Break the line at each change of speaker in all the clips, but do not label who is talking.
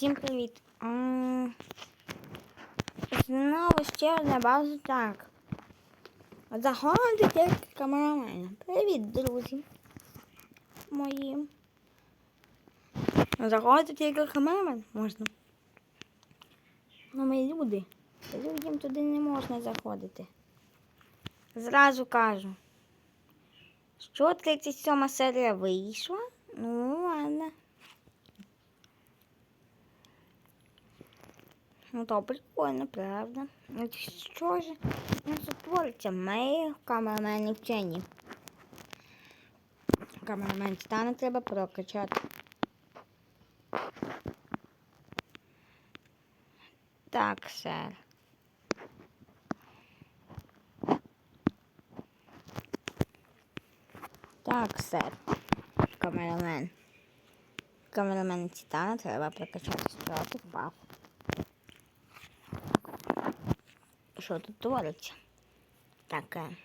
Всім привіт. Знову ще одна база так. Заходить як камерамен. Привіт, друзі. Мої. Заходить як камерамен можна. Ну, ми люди. Людям туди не можна заходити. Зразу кажу. Що 37 серія вийшла? Ну, ладно. Ну, то прикольно, правда. Ну, що ж, ну, затвориться, ми камерамени вчені. Камерамен стане треба прокачати. Так, сер. Так, сер. Камерамен. Камерамен Титана треба прокачати впав. Що тут твориться? Таке.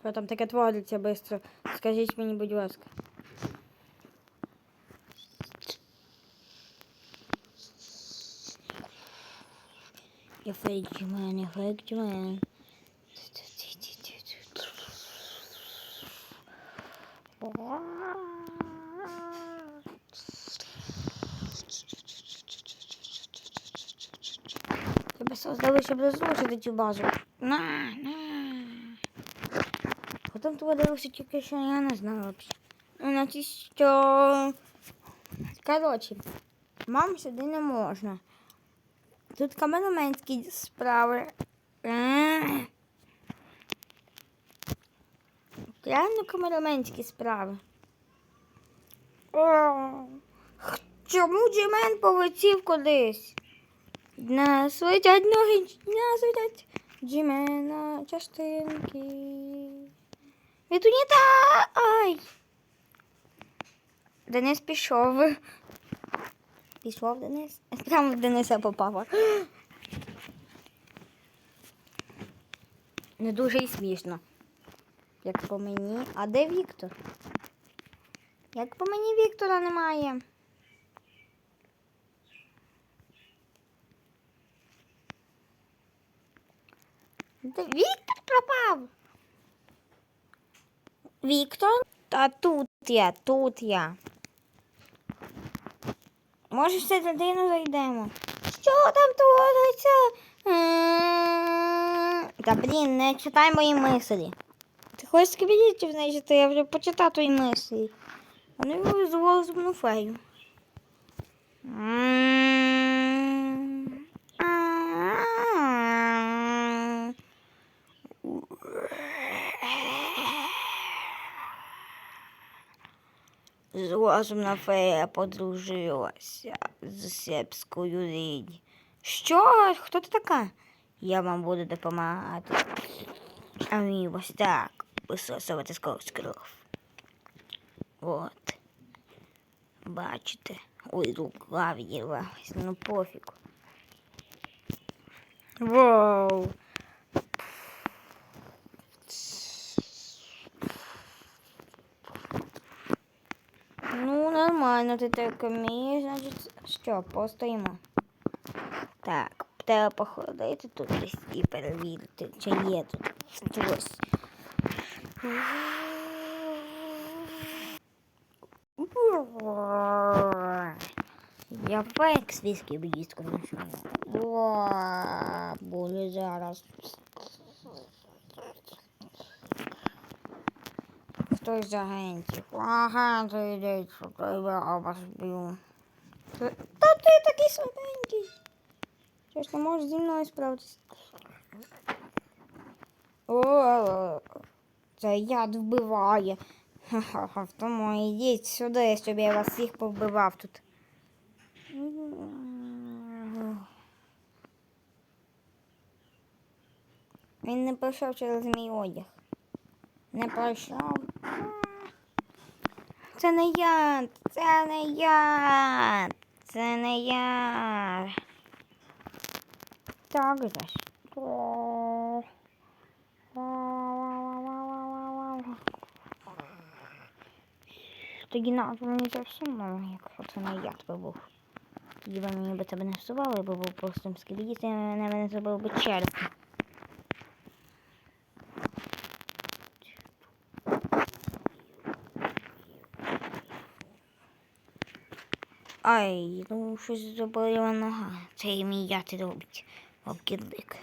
Що там таке твориться швидко? Скажіть мені, будь ласка. Ефект мен, ефект мен. Тебе создали, щоб розрушити цю базу. На, на. Потім творилося тільки що я не знаю взагалі. Ну, значить, що. Коротше, мам сюди не можна. Тут камераменські справи. Е. Реально камераменські справи. О, чому Джемен полетів кудись? Нас летять ноги, нас летять Джемена частинки. Від уніта! Ай! Денис пішов. Пішов Денис. Прямо в Дениса попав. Не дуже і смішно. Як по мені. А де Віктор? Як по мені Віктора немає. Віктор пропав? Віктор? Та тут я, тут я. Може, все дитину зайдемо. Що там твориться? Та блін, не читай мої мислі. Ти хочеш сквідіть, значить, я вже почитав твої мислі. Вони визвали зубну фею. М, Розумна фея подружилася з сепською лінь. Що? Хто ти така? Я вам буду допомагати. А мені ось так висосувати сквозь кров. От. Бачите? Ой, рука в'їлась, ну пофіг. Вау. Ну, ти так вмієш, значить, що, постоїмо. Так, треба походити тут десь і перевірити, чи є тут щось. Я фейк свійський б'їстку знайшов. Буде зараз. Хтось з агентів. Агенти йдуть, що я вас б'ю. Та ти такий слабенький. Що ж не можеш зі мною справитися? О, це яд вбиває. Ха-ха-ха, тому йдіть сюди, щоб я вас всіх повбивав тут. Він не пройшов через мій одяг. Не пройшов. Це не я, це не я, це не я. Так же тоді назва мені зовсім мало, якщо це не я тебе був. Тоді би мені би тебе не всували, бо був простим скеліт, і мене зробив би череп. Ай, ну щось заболіла нога. Це і мій яти робить. Обкілдик.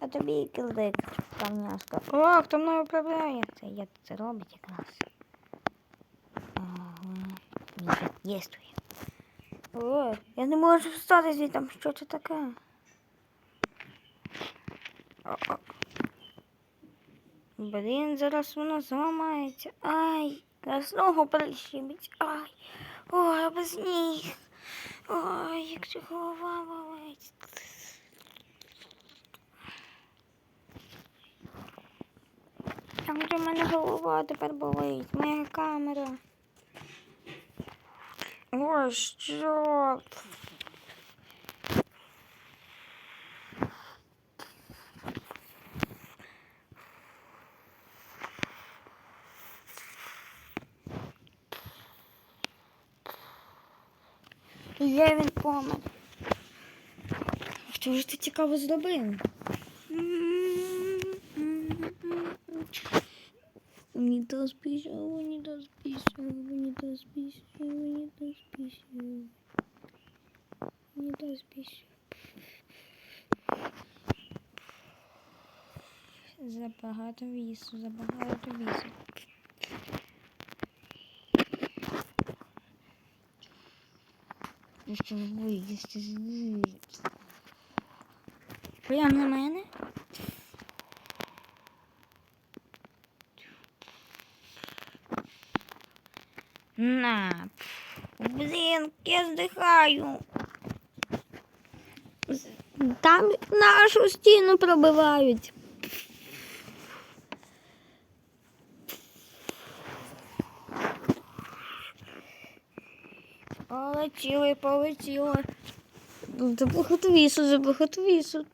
А тобі кілдик, камняшка. О, хто мною управляє? Це я це робить якраз. Ага, мій яд. О, я не можу встати звідти, що це таке? О-о. Блін, зараз воно зламається. Ай, зараз ногу прищемить. Ай. Ой, без ніг. Ой, як же голова болить. Там же в мене голова тепер болить. Моя камера. Ой, що? Є він помер. Що ж ти цікаво зробив? Не то спішов, не то спішов, не то спішов, не то спішов. Не то спішов. Забагато вісу, забагато вісу. Що ж виїсти звідси? Прямо на мене? На. Блін, я здихаю. Там нашу стіну пробивають. Полетіли, полетіли. Забагато вісу, забагато вісу.